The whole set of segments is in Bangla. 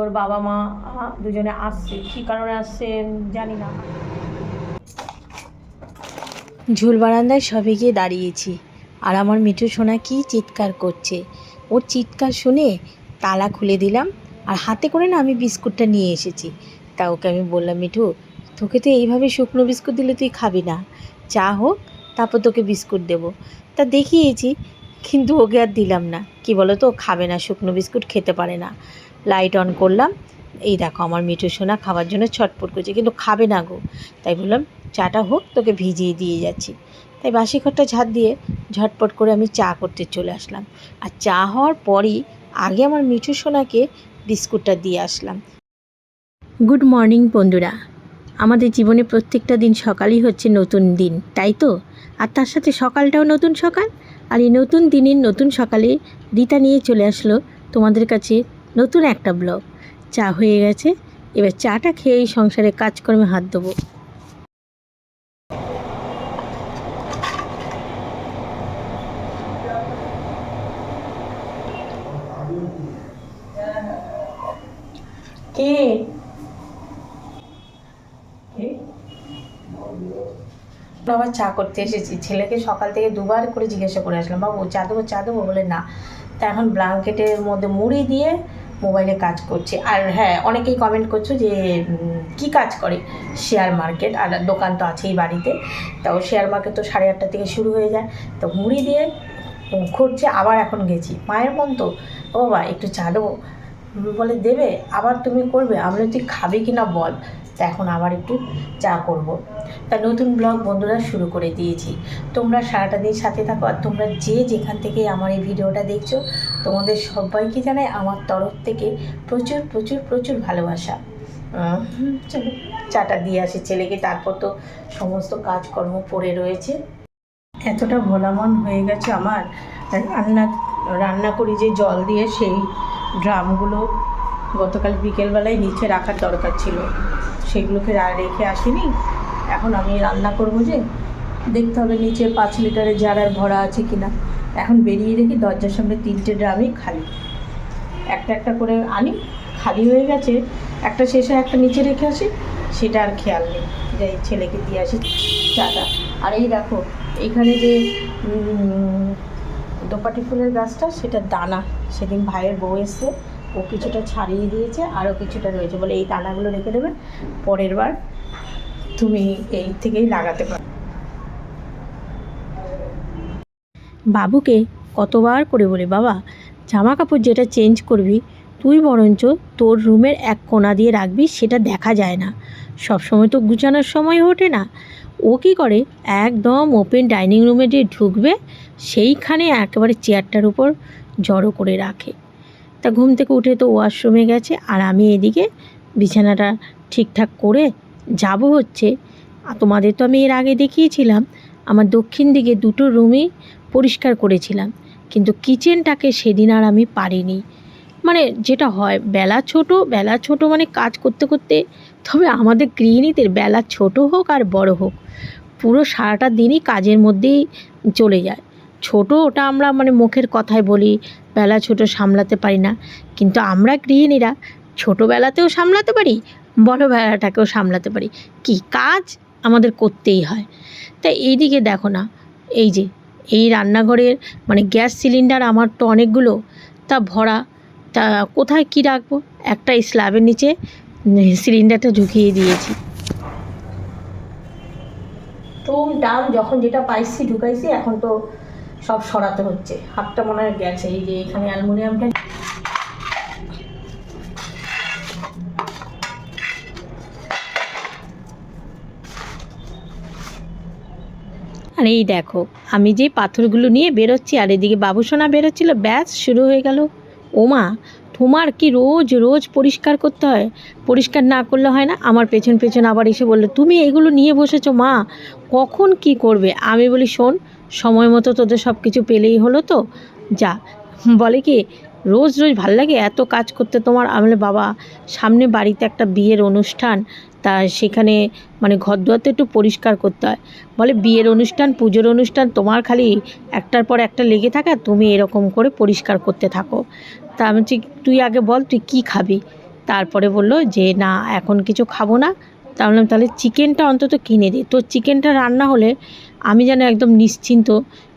ওর বাবা মা দুজনে আসছে। কী কারণে আসছে জানি না। ঝুল বারান্দায় সবে গিয়ে দাঁড়িয়েছি, আর আমার মিঠু সোনা কি চিৎকার করছে। ওর চিৎকার শুনে তালা খুলে দিলাম, আর হাতে করে না আমি বিস্কুটটা নিয়ে এসেছি। তা ওকে আমি বললাম, মিঠু, তোকে তো এইভাবে শুকনো বিস্কুট দিলে তুই খাবি না। চা হোক, তারপর তোকে বিস্কুট দেবো। তা দেখিয়েছি, কিন্তু ওকে আর দিলাম না। কি বলো তো খাবে না, শুকনো বিস্কুট খেতে পারে না। লাইট অন করলাম। এই দেখো আমার মিঠু সোনা খাবার জন্য ছটপট করছে, কিন্তু খাবে না গো। তাই বললাম, চাটা হোক, তোকে ভিজিয়ে দিয়ে যাচ্ছি। তাই বাসি ঘরটা ঝাঁট দিয়ে ঝটপট করে আমি চা করতে চলে আসলাম। আর চা হওয়ার পরই আগে আমার মিঠু সোনাকে বিস্কুটটা দিয়ে আসলাম। গুড মর্নিং বন্ধুরা। আমাদের জীবনে প্রত্যেকটা দিন সকালই হচ্ছে নতুন দিন, তাই তো? আর তার সাথে সকালটাও নতুন সকাল, আর এই নতুন দিনের নতুন সকালে রীতা নিয়ে চলে আসলো তোমাদের কাছে নতুন একটা ব্লগ। চা হয়ে গেছে, এবার চাটা খেয়ে এই সংসারে কাজকর্মে হাত দেবো। কে? আবার চা করতে এসেছি। ছেলেকে সকাল থেকে দুবার করে জিজ্ঞাসা করে আসলাম, বাবু, চা দেবো চা দেবো? বলে, না। তা এখন ব্ল্যাঙ্কেটের মধ্যে মুড়ি দিয়ে মোবাইলে কাজ করছে। আর হ্যাঁ অনেকেই কমেন্ট করছ যে কি কাজ করে? শেয়ার মার্কেট আর দোকান তো আছেই বাড়িতে। তাও শেয়ার মার্কেট তো সাড়ে আটটা থেকে শুরু হয়ে যায়। তো মুড়ি দিয়ে খুঁজছে আবার এখন গেছি। মায়ের মন তো, ও বাবা, একটু চালো। বলে, দেবে, আবার তুমি করবে? আমরা তুই খাবি কি না বল? তা এখন আবার একটু চা করব। তা নতুন ব্লগ বন্ধুরা শুরু করে দিয়েছি। তোমরা সারাটা দিন সাথে থাকো আর তোমরা যে যেখান থেকে আমার এই ভিডিওটা দেখছ, তোমাদের সবাইকে জানাই আমার তরফ থেকে প্রচুর প্রচুর প্রচুর ভালোবাসা। চাটা দিয়ে আসি ছেলেকে, তারপর তো সমস্ত কাজকর্ম পড়ে রয়েছে। এতটা ভোলামন হয়ে গেছে আমার। রান্না রান্না করি যে জল দিয়ে সেই ড্রামগুলো গতকাল বিকেলবেলায় নিচে রাখার দরকার ছিল। সেগুলোকে রেখে আসিনি। এখন আমি রান্না করব যে, দেখতে হবে নিচে পাঁচ লিটারের জারার ভরা আছে কিনা। এখন বেরিয়ে দেখি দরজার সামনে তিনটে ড্রামই খালি। একটা একটা করে আনি, খালি হয়ে গেছে। একটা শেষে একটা নিচে রেখে আসি, সেটা আর খেয়াল নেই। যাই ছেলেকে দিয়ে আসি চাটা। আর এই দেখো, এখানে যে দোপাটি ফুলের গাছটা, সেটা দানা। সেদিন ভাইয়ের বউ এসছে। ও কিছুটা ছাড়িয়ে দিয়েছে, আরও কিছুটা রয়েছে বলে এই দানাগুলো রেখে দেবে পরের বার তুমি এই থেকেই লাগাতে পারো। বাবুকে কতবার করে বলি, বাবা জামা কাপড় যেটা চেঞ্জ করবি, তুই বরঞ্চ তোর রুমের এক কোণা দিয়ে রাখবি, সেটা দেখা যায় না। সবসময় তো গুছানোর সময় ওঠে না। ও কী করে, একদম ওপেন ডাইনিং রুমে যে ঢুকবে, সেইখানে একেবারে চেয়ারটার উপর জড়ো করে রাখে। তা ঘুম থেকে উঠে তো ওয়াশরুমে গেছে আর আমি এদিকে বিছানাটা ঠিকঠাক করে যাব হচ্ছে। তোমাদের তো আমি এর আগে দেখিয়েছিলাম, আমার দক্ষিণ দিকে দুটো রুমই পরিষ্কার করেছিলাম, কিন্তু কিচেনটাকে সেদিন আর আমি পারিনি। মানে যেটা হয়, বেলা ছোট বেলা ছোট মানে কাজ করতে করতে, তবে আমাদের গৃহিণীদের বেলা ছোট হোক আর বড় হোক, পুরো সারাটা দিনই কাজের মধ্যেই চলে যায়। ছোট ওটা আমরা মানে মুখের কথায় বলি বেলা ছোট সামলাতে পারি না। কিন্তু আমরা গৃহিণীরা ছোটোবেলাতেও সামলাতে পারি বড় বেলাটাকেও সামলাতে পারি। কি কাজ আমাদের করতেই হয়। তাই এইদিকে দেখো না, এই যে, এই রান্নাঘরের মানে গ্যাস সিলিন্ডার আমার তো অনেকগুলো, তা ভরা, তা কোথায় কি রাখব? একটা স্ল্যাবের নিচে সিলিন্ডারটা ঢুকিয়ে দিয়েছি। টুম টাম যখন যেটা পাইছি, ঢুকাইছি, এখন তো সব সরাতে হচ্ছে। হাতটা মনে হয় গেছে, এই যে এখানে অ্যালুমিনিয়ামটা আর এই দেখো, আমি যে পাথরগুলো নিয়ে বেরোচ্ছি, আর এদিকে বাবুসোনা বেরোচ্ছিল, ব্যাস, শুরু হয়ে গেল। ওমা, তোমার কি রোজ রোজ পরিষ্কার করতে হয়? পরিষ্কার না করলে হয় না? আমার পেছন পেছন আবার এসে বলল, তুমি এগুলো নিয়ে বসেছো, মা, কখন কি করবে? আমি বলি, শোন সময় মতো তোদের সব কিছু পেলেই হলো তো। যা বলে কি রোজ রোজ ভালো লাগে এত কাজ করতে তোমার? আমি বলি, বাবা সামনে বাড়িতে একটা বিয়ের অনুষ্ঠান তা সেখানে মানে ঘর দুয়ার তো একটু পরিষ্কার করতে হয়। বলে বিয়ের অনুষ্ঠান পুজোর অনুষ্ঠান তোমার খালি একটার পর একটা লেগে থাকা তুমি এরকম করে পরিষ্কার করতে থাকো। তা আমি তুই আগে বল তুই কী খাবি? তারপরে বলল যে না এখন কিছু খাব না তা বললাম তাহলে চিকেনটা অন্তত কিনে দে। তো চিকেনটা রান্না হলে আমি যেন একদম নিশ্চিন্ত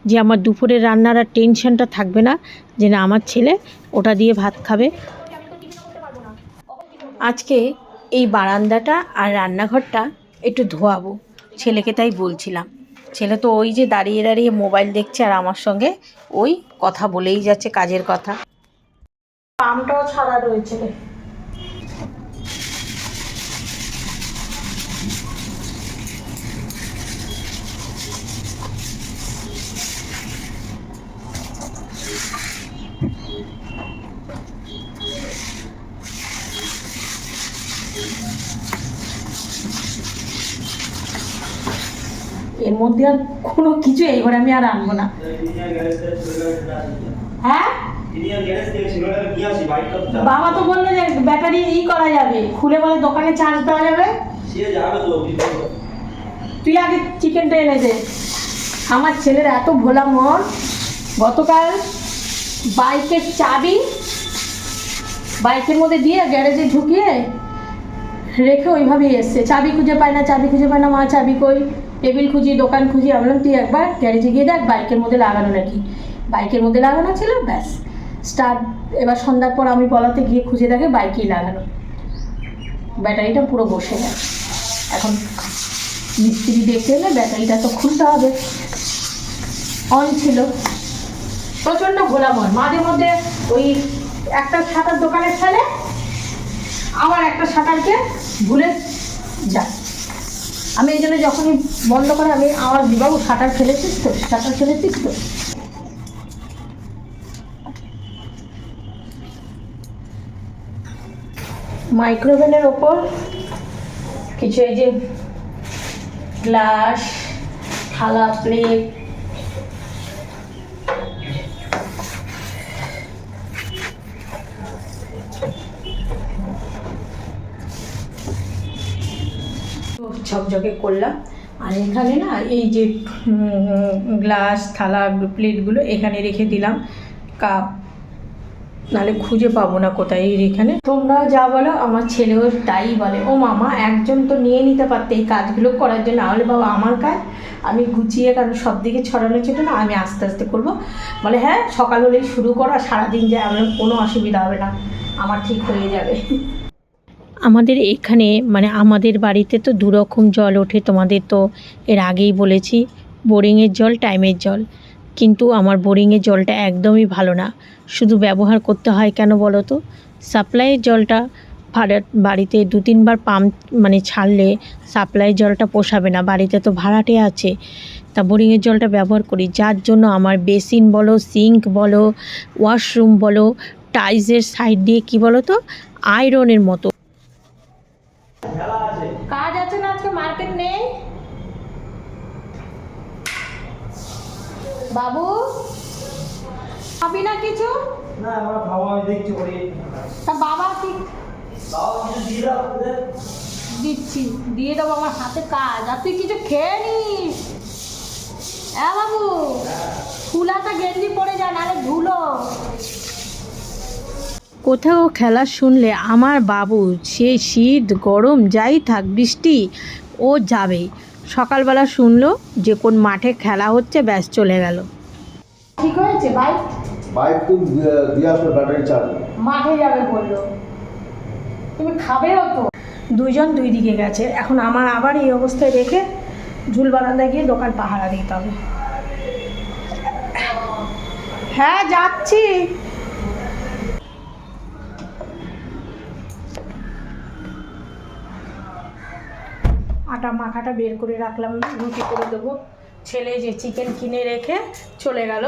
যে আমার দুপুরের রান্নার আর টেনশনটা থাকবে না, যে না আমার ছেলে ওটা দিয়ে ভাত খাবে। আজকে এই বারান্দাটা আর রান্নাঘরটা একটু ধোয়াবো। ছেলেকে তাই বলছিলাম। ছেলে তো ওই যে দাঁড়িয়ে দাঁড়িয়ে মোবাইল দেখছে আর আমার সঙ্গে ওই কথা বলেই যাচ্ছে কাজের কথা। পামটাও ছাড়া রয়েছে এর মধ্যে আর কোনো কিছু এই ঘরে আমি আর আনব না। হ্যাঁ? বাবা তো বলল যে ব্যাটারি ই করা যাবে, খুলে বলে দোকানে চার্জ দেওয়া যাবে। তুই আগে চিকেনটা এনে দে। আমার ছেলের এত ভোলা মন। গতকাল বাইকের চাবি বাইকের মধ্যে দিয়ে গ্যারেজে ঢুকিয়ে রেখে ওইভাবেই এসছে। চাবি খুঁজে পায় না, চাবি খুঁজে পায় না, মা চাবি কই? টেবিল খুঁজি, দোকান খুঁজি আমি বললাম তুই একবার গ্যারেজে গিয়ে দেখ, বাইকের মধ্যে লাগানো নাকি। বাইকের মধ্যে লাগানো ছিল, ব্যাস। স্টার্ট, এবার সন্ধ্যার পর আমি বলাতে গিয়ে খুঁজে দেখে বাইকেই লাগানো। ব্যাটারিটা পুরো বসে গেছে। এখন মিস্ত্রি দেখতে এলে ব্যাটারিটা তো খুলতে হবে। অন ছিল। প্রচণ্ড ঘোলামন মাঝে মধ্যে ওই একটা ছাতার দোকানের ফেলে আবার একটা শাটারকে ভুলে যায় আমি এই জন্য যখনই বন্ধ করে আমি আমার বিবাহ শাটার ফেলেছিস তো শাটার ফেলেছিস তো। মাইক্রোওভেনের ওপর কিছু এই যে গ্লাস, থালা, প্লেট ঝকঝকে করলাম। আর এখানে না এই যে গ্লাস, থালা, প্লেটগুলো এখানে রেখে দিলাম। কাপ। নাহলে খুঁজে পাবো না কোথায় এই এখানে। তোমরা যা বলো, আমার ছেলেও তাই বলে। ও মামা, একজন তো নিয়ে নিতে পারতে এই কাজগুলো করার জন্য। নাহলে বাবা, আমার কাজ আমি গুছিয়ে কারণ সব দিকে ছড়ানো ছিল না, আমি আস্তে আস্তে করব। বলে হ্যাঁ সকাল হলেই শুরু করো, আর সারাদিন যায় আমার কোনো অসুবিধা হবে না। আমার ঠিক হয়ে যাবে। আমাদের এখানে মানে আমাদের বাড়িতে তো দুরকম জল ওঠে, তোমাদের তো এর আগেই বলেছি বোরিংয়ের জল টাইমের জল। কিন্তু আমার বোরিংয়ের জলটা একদমই ভালো না। শুধু ব্যবহার করতে হয় কেন বলো তো? সাপ্লাইয়ের জলটা ভাড়া, বাড়িতে দু তিনবার পাম্প মানে ছাড়লে সাপ্লাইয়ের জলটা পোষাবে না, বাড়িতে তো ভাড়াটে আছে। তা বোরিংয়ের জলটা ব্যবহার করি, যার জন্য আমার বেসিন বলো সিঙ্ক বলো ওয়াশরুম বলো টাইলসের সাইড দিয়ে কি বলো তো? আয়রনের মতো কাজ আছে না আজকে মার্কেট নেই বাবু? খাবি না কিছু? না আমরা খাওয়া আমি দেখছি করি তা বাবা কি? বাবা কিছু দিয়ে দাও দিচ্ছি দিয়ে দেবো আমার হাতে কাজ। আর তুই কিছু খেয়ে নিস? হ্যাঁ বাবু? ফুলাটা গেঞ্জি পরে যা নাহলে ধুলো। কোথাও খেলা শুনলে আমার বাবু সে শীত গরম যাই থাক বৃষ্টি ও যাবে। সকালবেলা শুনলো যে কোন মাঠে খেলা হচ্ছে ব্যাস চলে গেল। ঠিক হয়েছে ভাই বাইক তো দিয়ে- দিয়ে ব্যাটারি চার্জ। মাঠে যাবে বলল। তুমি খাবেও তো। দুইজন দুই দিকে গেছে। এখন আমার আবার এই অবস্থায় রেখে ঝুল বারান্দায় গিয়ে দোকান পাহারা দিতে হবে। হ্যাঁ যাচ্ছি। আটা মাখাটা বের করে রাখলাম রুটি করে দেবো। ছেলে যে চিকেন কিনে রেখে চলে গেল।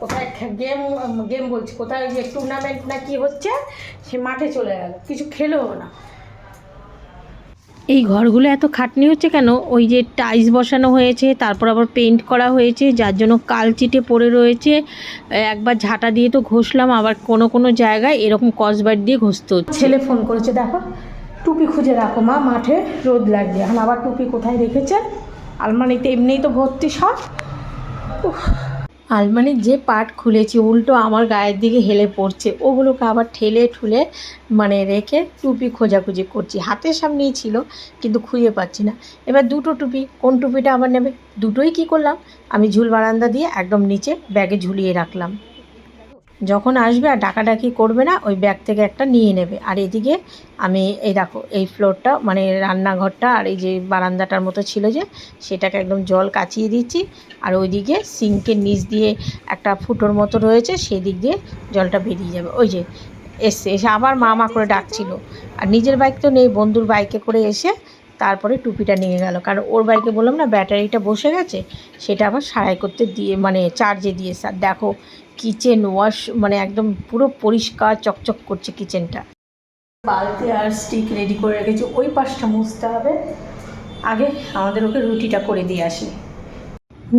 কোথায় গেম গেম বলছি কোথায় যে টুর্নামেন্ট না কি হচ্ছে সে মাঠে চলে গেল। কিছু খেলেও না। এই ঘরগুলো এত খাটনি হচ্ছে কেন? ওই যে টাইলস বসানো হয়েছে তারপর আবার পেন্ট করা হয়েছে যার জন্য কালচিটে পড়ে রয়েছে। একবার ঝাঁটা দিয়ে তো ঘষলাম আবার কোনো কোনো জায়গায় এরকম কসবার দিয়ে ঘষতে হচ্ছে। ছেলে ফোন করেছে দেখো। টুপি খুঁজে রাখো মা, মাঠে রোদ লাগবে এখন আবার টুপি কোথায় রেখেছে? আলমারিতে এমনিই তো ভর্তি সব। আলমারির যে পাট খুলেছি, উল্টো আমার গায়ের দিকে হেলে পড়ছে। ওগুলোকে আবার ঠেলে ঠুলে মানে রেখে টুপি খোঁজাখুঁজি করছি। হাতের সামনেই ছিল, কিন্তু খুঁজে পাচ্ছি না। এবার দুটো টুপি, কোন টুপিটা আবার নেবে? দুটোই কি করলাম? আমি ঝুল বারান্দা দিয়ে একদম নিচে ব্যাগে ঝুলিয়ে রাখলাম। যখন আসবে আর ডাকাডাকি করবে না, ওই ব্যাগ থেকে একটা নিয়ে নেবে। আর এদিকে আমি, এই দেখো, এই ফ্লোরটা মানে রান্নাঘরটা আর এই যে বারান্দাটার মতো ছিল যে, সেটাকে একদম জল কাচিয়ে দিচ্ছি। আর ওইদিকে সিঙ্কের নিচ দিয়ে একটা ফুটোর মতো রয়েছে সেই দিক দিয়ে জলটা বেরিয়ে যাবে। ওই যে, এসছে, এসে আবার মা মা করে ডাকছিল। আর নিজের বাইক তো নেই, বন্ধুর বাইকে করে এসে তারপরে টুপিটা নিয়ে গেল। কারণ ওর বাইকে বললাম না, ব্যাটারিটা বসে গেছে, সেটা আবার সারাই করতে দিয়ে মানে চার্জে দিয়ে স্যার দেখো কিচেন ওয়াশ মানে একদম পুরো পরিষ্কার চকচক করছে কিচেনটা বালতি আর স্টিক রেডি করে রেখেছি ওই পাশটা মুছতে হবে। আগে আমাদের ওকে রুটিটা করে দিয়ে আসি।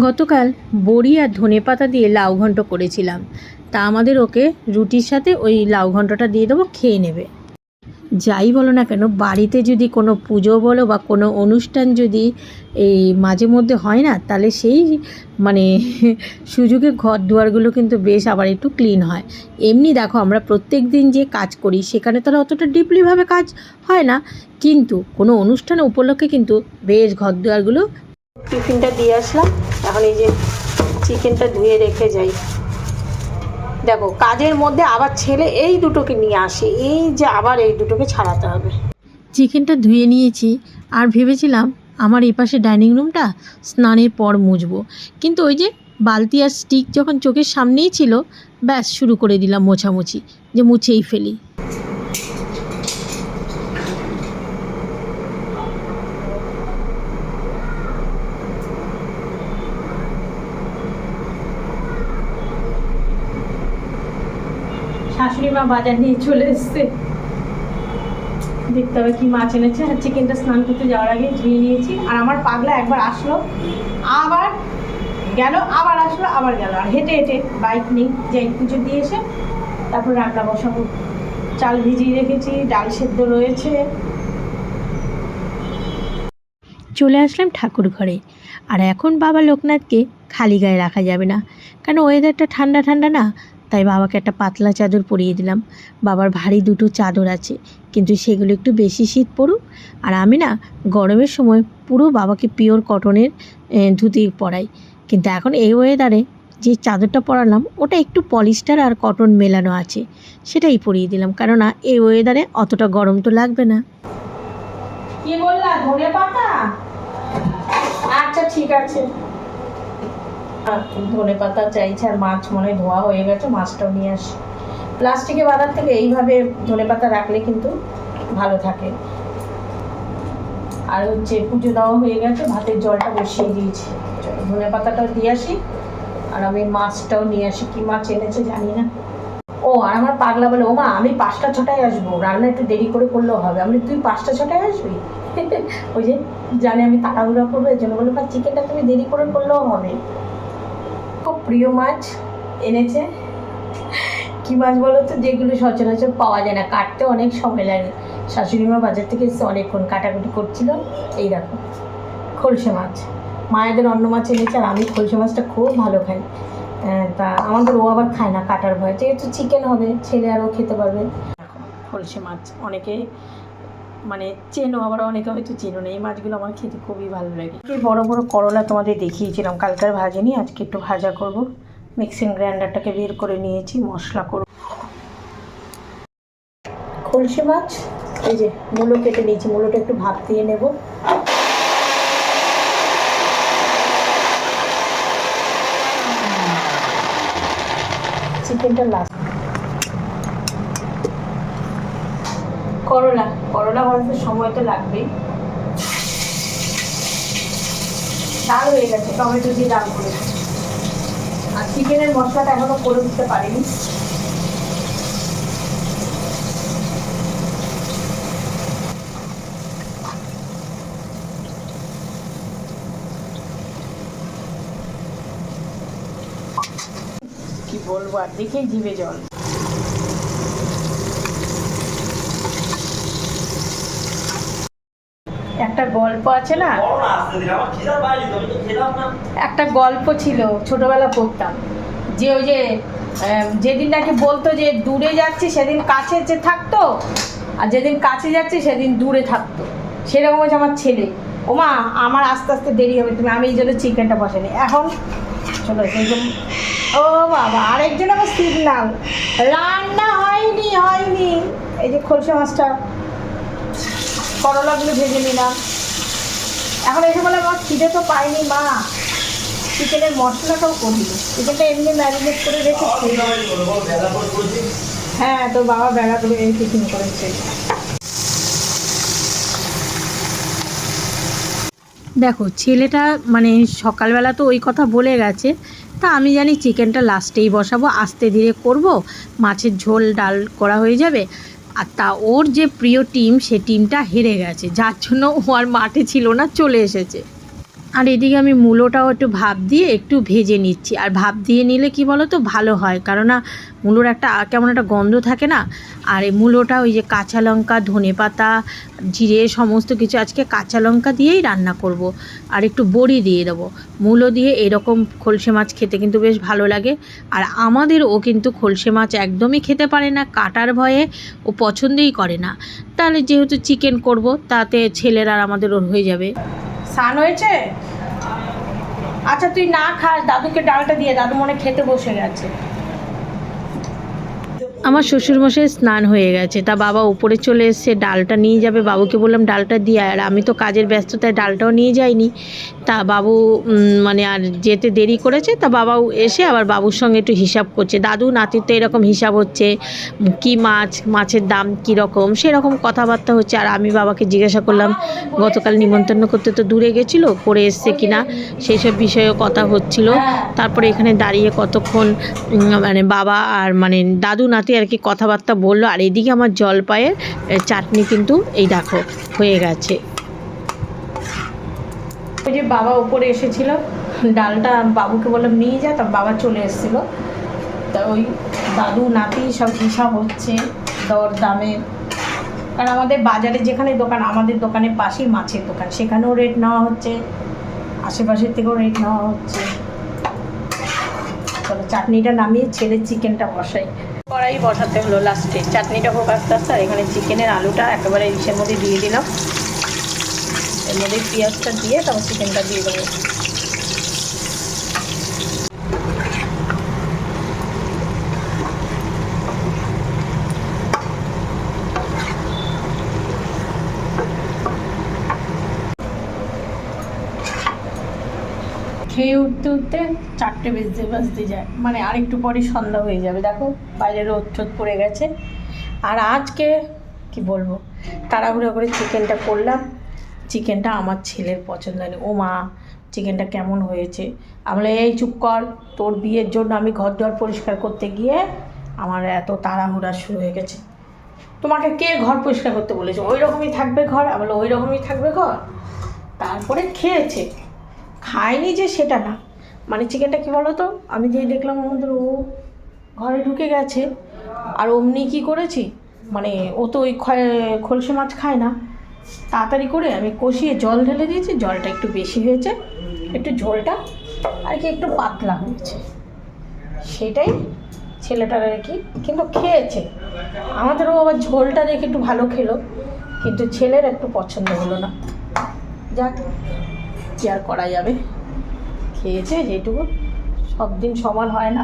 গতকাল বড়ি আর ধনে পাতা দিয়ে লাউ ঘন্ট করেছিলাম। তা আমাদের ওকে রুটির সাথে ওই লাউ ঘন্টটা দিয়ে দেবো খেয়ে নেবে। যাই বলো না কেন, বাড়িতে যদি কোনো পুজো বলো বা কোনো অনুষ্ঠান যদি এই মাঝে মধ্যে হয় না, তাহলে সেই মানে সুযোগে ঘর দুয়ারগুলো কিন্তু বেশ আবার একটু ক্লিন হয়। এমনি দেখো আমরা প্রত্যেক দিন যে কাজ করি, সেখানে তো আর অতটা ডিপলিভাবে কাজ হয় না। কিন্তু কোনো অনুষ্ঠান উপলক্ষে কিন্তু বেশ ঘর দুয়ারগুলো টিফিনটা দিয়ে আসলাম। এখন এই যে চিকেনটা ধুয়ে রেখে যাই। দেখো, কাজের মধ্যে আবার ছেলে এই দুটোকে নিয়ে আসে, এই যে আবার এই দুটোকে ছাড়াতে হবে। চিকেনটা ধুয়ে নিয়েছি, আর ভেবেছিলাম আমার এই পাশে ডাইনিং রুমটা স্নানের পর মুছবো। কিন্তু ওই যে বালতি আর স্টিক যখন চোখের সামনেই ছিল, ব্যাস শুরু করে দিলাম মোছামুছি, যে মুছেই ফেলি শাশুড়ি মা বাজার নিয়ে চলে এসছে। দেখতে হবে কি মাছ এনেছে আর চিকেনটা স্নান করতে যাওয়ার আগে ধুয়ে নিয়েছি। আর আমার পাগলা একবার আসলো, আবার গেল, আবার আসলো, আবার গেল। আর হেঁটে হেঁটে বাইক নেই, যাই পুজো দিয়ে এসে তারপর রান্না বসাবো। চাল ভিজিয়ে রেখেছি, ডাল সেদ্ধ রয়েছে। চলে আসলাম ঠাকুর ঘরে। আর এখন বাবা লোকনাথকে খালি গায়ে রাখা যাবে না। কারণ ওয়েদারটা ঠান্ডা ঠান্ডা না? তাই বাবাকে একটা পাতলা চাদর পরিয়ে দিলাম। বাবার ভারী দুটো চাদর আছে, কিন্তু সেগুলো একটু বেশি শীত পড়ুক। আর আমি না, গরমের সময় পুরো বাবাকে পিওর কটনের ধুতি পরাই। কিন্তু এখন এই ওয়েদারে যে চাদরটা পরালাম, ওটা একটু পলিস্টার আর কটন মেলানো আছে, সেটাই পরিয়ে দিলাম। কেননা এই ওয়েদারে অতটা গরম তো লাগবে না। কি বললা ধনে পাতা আচ্ছা ঠিক আছে। ধনে পাতা চাইছে আর মাছ মনে ধোয়া হয়ে গেছে, মাছটাও নিয়ে আসি। প্লাস্টিকে বাজার থেকে এইভাবে ধনে পাতা রাখলে কিন্তু ভালো থাকে। আর হচ্ছে পুজো দেওয়া হয়ে গেছে, ভাতের জলটা বসিয়ে দিয়েছি। ধনে পাতাটাও দিয়ে আসি, আর আমি মাছটাও নিয়ে আসি। কি মাছ এনেছে জানি না। ও, আর আমার পাগলা বলে, ও মা, আমি পাঁচটা ছটায় আসব। রান্না একটু দেরি করে করলেও হবে। আমি তুই পাঁচটা ছটায় আসবি? ওই যে জানে আমি তাড়াহুড়া করব, এর জন্য বলল চিকেনটা তুমি দেরি করে করলেও হবে। খুব প্রিয় মাছ এনেছে। কি মাছ বলো তো যেগুলো সচরাচর পাওয়া যায় না। কাটতে অনেক সময় লাগে। শাশুড়ি মা বাজার থেকে এসে অনেকক্ষণ কাটাকুটি করছিল। এই দেখো, খলসে মাছ। মায়েদের অন্য মাছ এনেছে আর আমি খলসে মাছটা খুব ভালো খাই। তা আমাদের ও আবার খায় না কাটার ভয়। যেহেতু চিকেন হবে, ছেলে আরও খেতে পারবে। খলসে মাছ অনেকে মানে চেনো আবার অনেকে হয়তো চেনো না, এই মাছগুলো আমার খেতে খুবই ভালো লাগে। বড় বড় করলা তোমাদের দেখিয়েছিলাম, কালকার ভাজেনি আজকে একটু ভাজা করব। মিক্সিং গ্রাইন্ডারটাকে বের করে নিয়েছি, মশলা করব। খলসে মাছ, এই যে মূলো কেটে নিয়েছি, মূলোটা একটু ভাপ দিয়ে নেব। চিকেনটা লাস্ট করলা ভাজতে সময় তো লাগবেই। ডাল হয়ে গেছে, টমেটো দিয়ে ডাল করেছি। আর চিকেনের মশলাটা এখনও করে দিতে পারিনি। কি বলব, আর দেখেই জিভে জল একটা গল্প আছে না বড় না আসতে দিন আমার খিদার বাইরে তো আমি তো আছে না? একটা গল্প ছিল ছোটবেলা পড়তাম। যে ওই যে যেদিন নাকি বলতো যে দূরে যাচ্ছি সেদিন কাছে যে থাকতো আর যেদিন কাছে যাচ্ছি সেদিন দূরে থাকতো। সেরকম হচ্ছে আমার ছেলে। ওমা আমার আস্তে আস্তে দেরি হবে তুমি আমি এই জন্য চিকেনটা বসাইনি। এখন চলো যে ও বাবা আরেকজন আমার সিগনাল রান্না হয়নি হয়নি। এই যে খলসা মাছটা করলাগুলো ভেজে নিলাম। এখন এসে বলে, আমার খিদে তো পাইনি, মা। চিকেনের মশলাটাও করিনি চিকেনটা এমনি ম্যারিনেট করে রেখেছি। হ্যাঁ তোর বাবা বেলা করে টিফিন করেছে। দেখো, ছেলেটা মানে সকালবেলা তো ওই কথা বলে গেছে। তা আমি জানি চিকেনটা লাস্টেই বসাবো, আস্তে ধীরে করব। মাছের ঝোল, ডাল করা হয়ে যাবে। আর তা ওর যে প্রিয় টিম, সে টিমটা হেরে গেছে, যার জন্য ও আর মাঠে ছিল না, চলে এসেছে। আর এদিকে আমি মূলোটাও একটু ভাব দিয়ে একটু ভেজে নিচ্ছি। আর ভাব দিয়ে নিলে কি বলো তো ভালো হয়। কারণ না মূলোর একটা কেমন একটা গন্ধ থাকে না? আর এই মূলোটা ওই যে কাঁচা লঙ্কা, ধনে পাতা, জিরে, সমস্ত কিছু আজকে কাঁচা লঙ্কা দিয়েই রান্না করব। আর একটু বড়ি দিয়ে দেবো। মূলো দিয়ে এরকম খলসে মাছ খেতে কিন্তু বেশ ভালো লাগে। আর আমাদের ও কিন্তু খলসে মাছ একদমই খেতে পারে না, কাটার ভয়ে ও পছন্দই করে না। তাহলে যেহেতু চিকেন করব, তাতে ছেলের আর আমাদের ওর হয়ে যাবে। স্নান হয়েছে? আচ্ছা তুই না খাস, দাদুকে ডালটা দিয়ে দাদু মনে খেতে বসে গেছে। আমার শ্বশুরমশাই স্নান হয়ে গেছে। তা বাবা উপরে চলে এসছে, ডালটা নিয়ে যাবে। বাবুকে বললাম, ডালটা দিয়ে। আর আমি তো কাজের ব্যস্ততায় ডালটাও নিয়ে যাইনি। তা বাবু মানে আর যেতে দেরি করেছে, তা বাবাও এসে আবার বাবুর সঙ্গে একটু হিসাব করছে। দাদু, নাতির তো এরকম হিসাব হচ্ছে, কি মাছ, মাছের দাম কী রকম? সেরকম কথাবার্তা হচ্ছে। আর আমি বাবাকে জিজ্ঞাসা করলাম, গতকাল নিমন্ত্রণ করতে তো দূরে গেছিল করে এসছে কিনা সেই সব বিষয়েও কথা হচ্ছিল। তারপরে এখানে দাঁড়িয়ে কতক্ষণ মানে বাবা আর মানে দাদু, নাতি আর কি কথাবার্তা বলল। আর এদিকে আমার জলপাইয়ের চাটনি কিন্তু এই দেখো, হয়ে গেছে। ওই যে বাবা উপরে এসেছিল, ডালটা বাবুকে বললাম, নিয়ে যা। তা বাবা চলে এসেছিল। তা ওই দাদু, নাতি সব হিসাব হচ্ছে দর দামের কারণ আমাদের বাজারে যেখানে দোকান, আমাদের দোকানের পাশেই মাছের দোকান। সেখানেও রেট নেওয়া হচ্ছে, আশেপাশের থেকেও রেট নেওয়া হচ্ছে। চাটনিটা নামিয়ে ছেলে চিকেনটা বসাই। কড়াই বসাতে হলো লাস্টে। চাটনিটা হোক আস্তে আস্তে, আর এখানে চিকেনের আলুটা একেবারে ইসের মধ্যে দিয়ে দিলাম। এর মধ্যে পেঁয়াজটা দিয়ে তারপর চিকেনটা দিয়ে দেবো। খেয়ে উঠতে উঠতে চারটে বেজতে বাজতে যায়। মানে আরেকটু পরে সন্ধ্যা হয়ে যাবে। দেখো, বাইরে রোদ টোদ পড়ে গেছে। আর আজকে, কি বলব, তাড়াহুড়ো করে চিকেনটা করলাম। চিকেনটা আমার ছেলের পছন্দ হয়নি। ও মা, চিকেনটা কেমন হয়েছে? আমরা এই চুপ কর, তোর বিয়ের জন্য আমি ঘর দর পরিষ্কার করতে গিয়ে আমার এত তাড়াহুড়া শুরু হয়ে গেছে। তোমাকে কে ঘর পরিষ্কার করতে বলেছে? ওই রকমই থাকবে ঘর? আমি ওই রকমই থাকবে ঘর। তারপরে খেয়েছে। খায়নি যে সেটা না। মানে চিকেনটা কি বলো তো আমি যেই দেখলাম আমাদের ও ঘরে ঢুকে গেছে, আর অমনি কি করেছি? মানে ও তো ওই খলসে মাছ খায় না। তাড়াতাড়ি করে আমি কষিয়ে জল ঢেলে দিয়েছি, জলটা একটু বেশি হয়েছে, একটু ঝোলটা, আর কি একটু পাতলা হয়েছে। সেটাই ছেলেটার আর কি, কিন্তু খেয়েছে। আমাদেরও আবার ঝোলটা দেখে একটু ভালো খেলো, কিন্তু ছেলের একটু পছন্দ হলো না। যাক কি আর করা যাবে? খেয়েছে যেটুকু সব দিন সমান হয় না।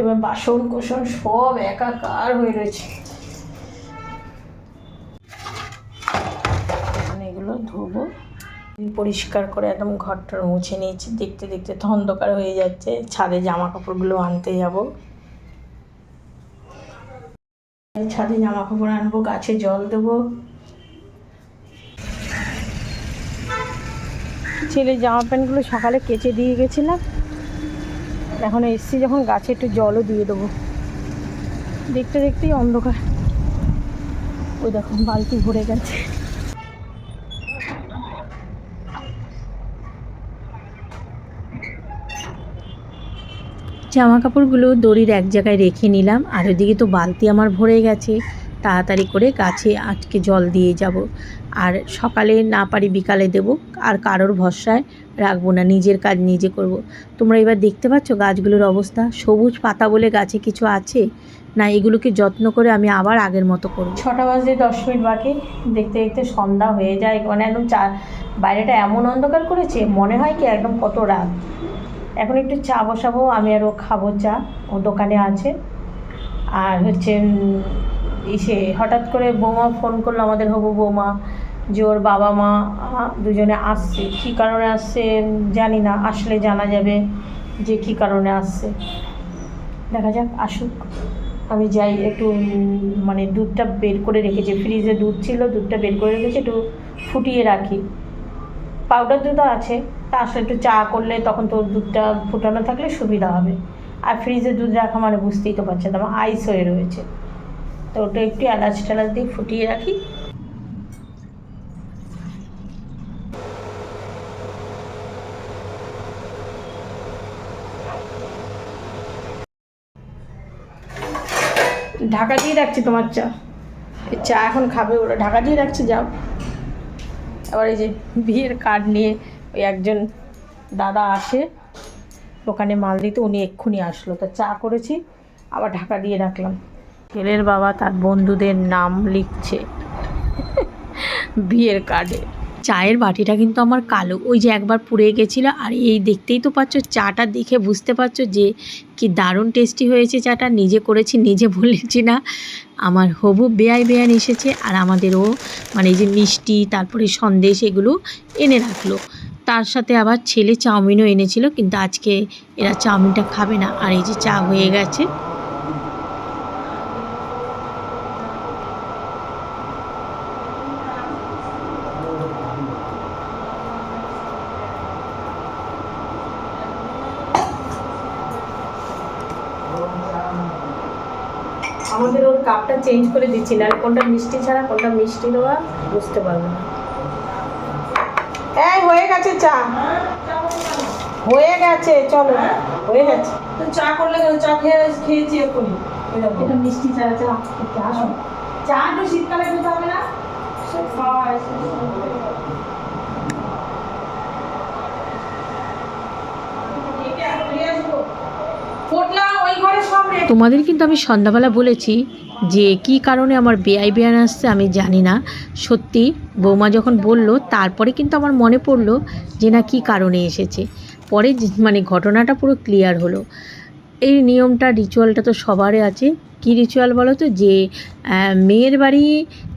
এবার বাসন কোসন সব একাকার হয়ে রয়েছে। এগুলো ধোবো। পরিষ্কার করে একদম ঘরটার মুছে নিয়েছি। দেখতে দেখতে তো অন্ধকার হয়ে যাচ্ছে। ছাদে জামা কাপড়গুলো আনতে যাব। ছাদে জামা কাপড় আনব, গাছে জল দেবো। ছেলে জামা প্যান্টগুলো সকালে কেচে দিয়ে গেছিলাম। এখন এসছি যখন গাছে একটু জলও দিয়ে দেবো। দেখতে দেখতেই অন্ধকার। ওই দেখো, বালতি ভরে গেছে। জামা কাপড়গুলো দড়ির এক জায়গায় রেখে নিলাম, আর ওদিকে তো বালতি আমার ভরে গেছে। তাড়াতাড়ি করে গাছে আটকে জল দিয়ে যাব। আর সকালে না পারি বিকালে দেব, আর কারোর ভরসায় রাখব না, নিজের কাজ নিজে করব। তোমরা এবার দেখতে পাচ্ছ গাছগুলোর অবস্থা? সবুজ পাতা বলে গাছে কিছু আছে? না, এগুলোকে যত্ন করে আমি আবার আগের মতো করব। ছটা বাজে দশ মিনিট বাকি। দেখতে দেখতে সন্ধ্যা হয়ে যায়। মানে একদম চা বাইরেটা এমন অন্ধকার করেছে, মনে হয় কি একদম কত রাত। এখন একটু চা বসাবো, আমি আরও খাব চা, ও দোকানে আছে। আর হচ্ছে ইসে হঠাৎ করে বৌমা ফোন করল আমাদের হবু বৌমা, যে ওর বাবা মা দুজনে আসছে। কী কারণে আসছে জানি না, আসলে জানা যাবে যে কী কারণে আসছে। দেখা যাক, আসুক। আমি যাই, একটু মানে দুধটা বের করে রেখেছি। ফ্রিজে দুধ ছিল, দুধটা বের করে রেখেছি, একটু ফুটিয়ে রাখি। পাউডার দুধও আছে। তা সাথে একটু চা করলে তখন তোর দুধটা ফুটানো থাকলে সুবিধা হবে। আর ফ্রিজে দুধ রাখা মানে বুঝতেই তো পারছেন, আমার আইস হয়ে রয়েছে। তো ওটা একটু এলাচ টেলাচ দিয়ে ফুটিয়ে রাখি। ঢাকা দিয়ে রাখছি তোমার চা। চা এখন খাবে ওরা। ঢাকা দিয়ে রাখছি, যাও। আবার এই যে বিয়ের কার্ড নিয়ে ওই একজন দাদা আসে দোকানে মাল দিতে, উনি এক্ষুনি আসলো। তা চা করেছি, আবার ঢাকা দিয়ে রাখলাম। ছেলের বাবা তার বন্ধুদের নাম লিখছে বিয়ের কার্ডে। চায়ের বাটিটা কিন্তু আমার কালো, ওই যে একবার পুড়ে গেছিল, আর এই দেখতেই তো পাচ্ছ, চাটা দেখে বুঝতে পারছ যে কি দারুণ টেস্টি হয়েছে চাটা, নিজে করেছি, নিজে বলেছি না। আমার হবু বেয়াই বেয়ান এসেছে, আর আমাদেরও মানে এই যে মিষ্টি, তারপরে সন্দেশ এগুলো এনে রাখল। তার সাথে আবার ছেলে চাউমিনও এনেছিল, কিন্তু আজকে এরা চাউমিনটা খাবে না। আর এই যে চা হয়ে গেছে। আমাদের ওর কাপটা চেঞ্জ করে দিচ্ছি না কোনটা মিষ্টি ছাড়া, কোনটা মিষ্টি দেওয়া বুঝতে পারব না। হয়ে গেছে চা। হয়ে গেছে চলো হয়ে গেছে। তো চা করলে কেন? চা খেয়ে খেয়েছি এক্ষুনি। এটা মিষ্টি চা চা চা। তো শীতকালে খেতে হবে না। সব তোমাদের কিন্তু আমি সন্ধ্যাবেলা বলেছি যে কি কারণে আমার বেআই বেয়ান আসছে আমি জানি না। সত্যি বৌমা যখন বলল, তারপরে কিন্তু আমার মনে পড়ল যে না কি কারণে এসেছে। পরে মানে ঘটনাটা পুরো ক্লিয়ার হলো। এই নিয়মটা রিচুয়ালটা তো সবারই আছে। কী রিচুয়াল বলো তো? যে মেয়ের বাড়ি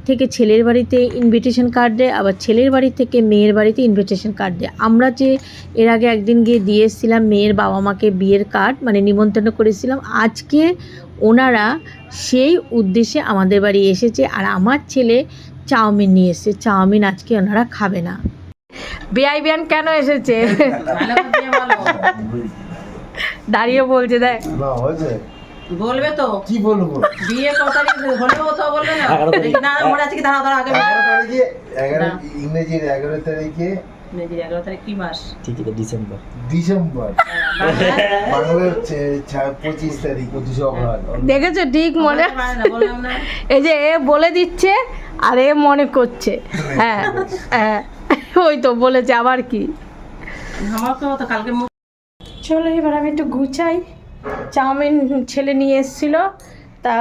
থেকে ছেলের বাড়িতে ইনভিটেশন কার্ড দেয় আবার ছেলের বাড়ি থেকে মেয়ের বাড়িতে ইনভিটেশন কার্ড দেয়। আমরা যে এর আগে একদিন গিয়ে দিয়ে এসেছিলাম মেয়ের বাবা মাকে বিয়ের কার্ড মানে নিমন্ত্রণ করেছিলাম আজকে ওনারা সেই উদ্দেশ্যে আমাদের বাড়ি এসেছে আর আমার ছেলে চাউমিন নিয়ে এসেছে। চাউমিন আজকে ওনারা খাবে না। বিআই বিয়ান কেন এসেছে? দাঁড়িয়ে বলছে দেখ। বলবে তো? কি বলব? বিয়ে কত তারিখ হলেও তো বলবে না। না মনে আছে কি দাঁড়া দাঁড়া আগে এগারো তারিখে এগারো ইংরেজির এগারো তারিখে ইংরেজির এগারো তারিখ কি মাস? ডিসেম্বর। বাংলায়? বাংলার পঁচিশ তারিখ পঁচিশে অগ্রহায়ণ। দেখেছ ঠিক মনে এই যে এ বলে দিচ্ছে আর এ মনে করছে। হ্যাঁ হ্যাঁ ওই তো বলেছে আবার কি? তো কালকে চলো এবার আমি একটু গুছাই। চাউমিন ছেলে নিয়ে এসেছিল, তা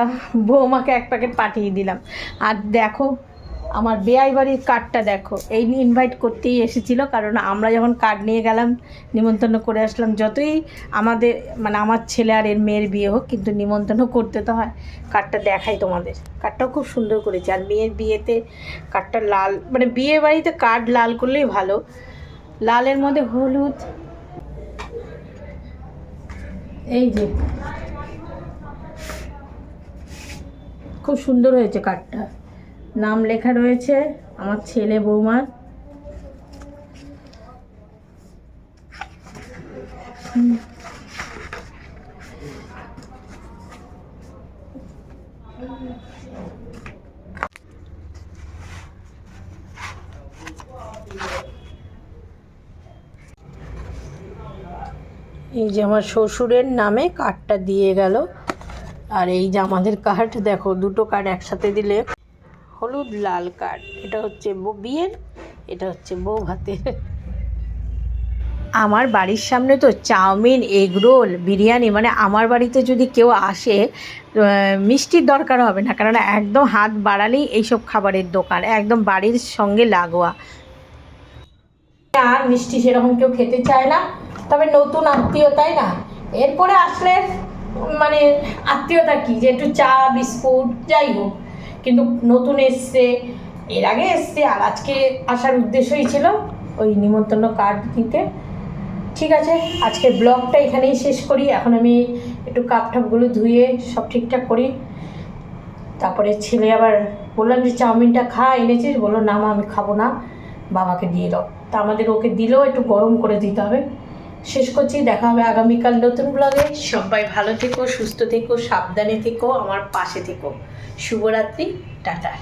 বৌমাকে এক প্যাকেট পাঠিয়ে দিলাম। আর দেখো, আমার বেআই বাড়ির কার্ডটা দেখো, এই ইনভাইট করতেই এসেছিল, কারণ আমরা যখন কার্ড নিয়ে গেলাম, নিমন্ত্রণ করে আসলাম, যতই আমাদের মানে আমার ছেলে আর এর মেয়ের বিয়ে হোক, কিন্তু নিমন্ত্রণ করতে তো হয় কার্ডটা দেখাই তোমাদের। কার্ডটাও খুব সুন্দর করেছে, আর মেয়ের বিয়েতে কার্ডটা লাল মানে বিয়ে বাড়িতে কার্ড লাল করলেই ভালো। লালের মধ্যে হলুদ এই যে। খুব সুন্দর হয়েছে কার্ডটা নাম লেখা রয়েছে আমার ছেলে বৌমার। আমার শ্বশুরের নামে কার্ডটা দিয়ে গেল। আর এই যে আমাদের কার্ড দেখো, দুটো কার্ড একসাথে দিলে। হলুদ, লাল কার্ড এটা হচ্ছে বিয়ের, এটা হচ্ছে বউ ভাতের। আমার বাড়ির সামনে তো চাউমিন এগরোল বিরিয়ানি মানে আমার বাড়িতে যদি কেউ আসে মিষ্টির দরকার হবে না কারণ একদম হাত বাড়ালেই এইসব খাবারের দোকান, একদম বাড়ির সঙ্গে লাগোয়া। আর মিষ্টি সেরকম কেউ খেতে চায় না। তবে নতুন আত্মীয়, তাই না? এরপরে আসলে মানে আত্মীয়তা কি? যে একটু চা, বিস্কুট, যাই হোক। কিন্তু নতুন এসছে, এর আগে এসছে, আর আজকে আসার উদ্দেশ্যই ছিল ওই নিমন্ত্রণ কার্ড দিতে। ঠিক আছে আজকে ব্লগটা এখানেই শেষ করি। এখন আমি একটু কাপ টাপগুলো ধুয়ে সব ঠিকঠাক করি। তারপরে ছেলে আবার বললাম যে চাউমিনটা খা, এনেছিস? বলল, না মা, আমি খাব না। বাবাকে দিয়ে দাও। তা আমাদের ওকে দিলেও একটু গরম করে দিতে হবে। শেষ করছি, দেখা হবে আগামীকাল নতুন ব্লগে সবাই ভালো থেকো, সুস্থ থেকো, সাবধানে থেকো, আমার পাশে থেকো। শুভরাত্রি, টাটা।